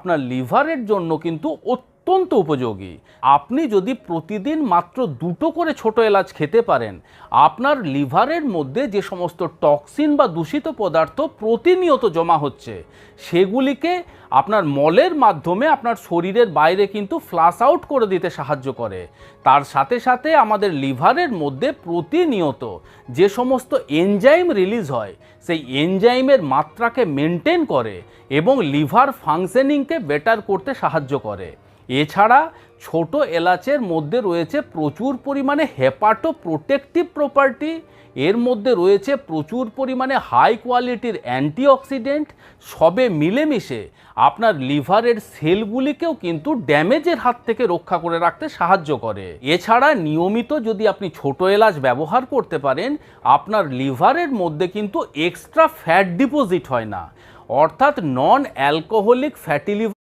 আপনার লিভারের জন্য কিন্তু অত্যন্ত উপযোগী। আপনি যদি প্রতিদিন মাত্র দুটো করে ছোট এলাচ খেতে পারেন, আপনার লিভারের মধ্যে যে সমস্ত টক্সিন বা দূষিত পদার্থ প্রতিনিয়ত জমা হচ্ছে, সেগুলিকে আপনার মলের মাধ্যমে আপনার শরীরের বাইরে কিন্তু ফ্লাশ আউট করে দিতে সাহায্য করে। তার সাথে সাথে আমাদের লিভারের মধ্যে প্রতিনিয়ত যে সমস্ত এনজাইম রিলিজ হয়, সেই এনজাইমের মাত্রাকে মেনটেন করে এবং লিভার ফাংশনিংকে বেটার করতে সাহায্য করে। এছাড়া ছোট এলাচের মধ্যে রয়েছে প্রচুর পরিমাণে হেপাটো প্রোটেকটিভ প্রপার্টি এর মধ্যে রয়েছে প্রচুর পরিমাণে হাই কোয়ালিটির অ্যান্টিঅক্সিডেন্ট সবে মিলেমিশে আপনার লিভারের সেলগুলিকেও কিন্তু ড্যামেজের হাত থেকে রক্ষা করে রাখতে সাহায্য করে। এছাড়া নিয়মিত যদি আপনি ছোট এলাচ ব্যবহার করতে পারেন, আপনার লিভারের মধ্যে কিন্তু এক্সট্রা ফ্যাট ডিপোজিট হয় না। অর্থাৎ নন অ্যালকোহলিক ফ্যাটি লিভার